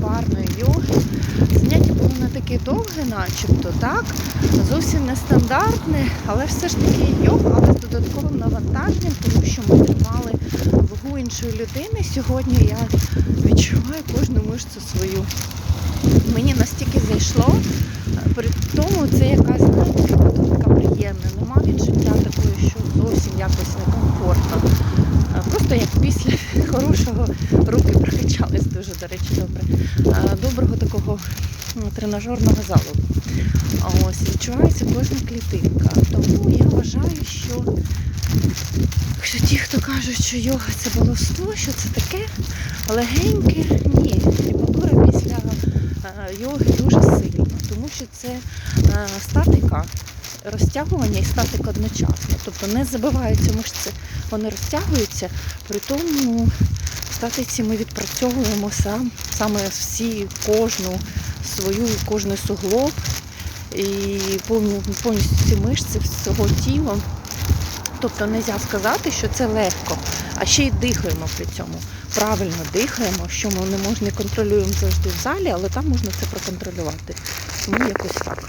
парної. Заняття було не таке довге, начебто, так? Зовсім не стандартне, але все ж таки йога, але з додатковим навантаженням, тому що ми тримали вагу іншої людини. Сьогодні я відчуваю кожну мишцю свою. Мені настільки зайшло, при тому це якась така приємна. Нема відчуття такої, що зовсім якось некомфортно. Просто як після хорошого руки прокачались дуже, до речі, добре. Доброго такого тренажерного залу. Ось відчувається кожна клітинка. Тому я вважаю, що якщо ті, хто кажуть, що йога це баловство, що це таке легеньке, ні, температура після е, йоги дуже сильна, тому що це е, статика, розтягування і статика одночасно. Тобто не забиваються мишці, вони розтягуються, при тому в статиці ми відпрацьовуємо сам, саме всі кожну свою, кожний суглоб і повністю ці мишці всього тіла. Тобто не можна сказати, що це легко, а ще й дихаємо при цьому. Правильно дихаємо, що ми не можна контролюємо завжди в залі, але там можна це проконтролювати. Тому якось так.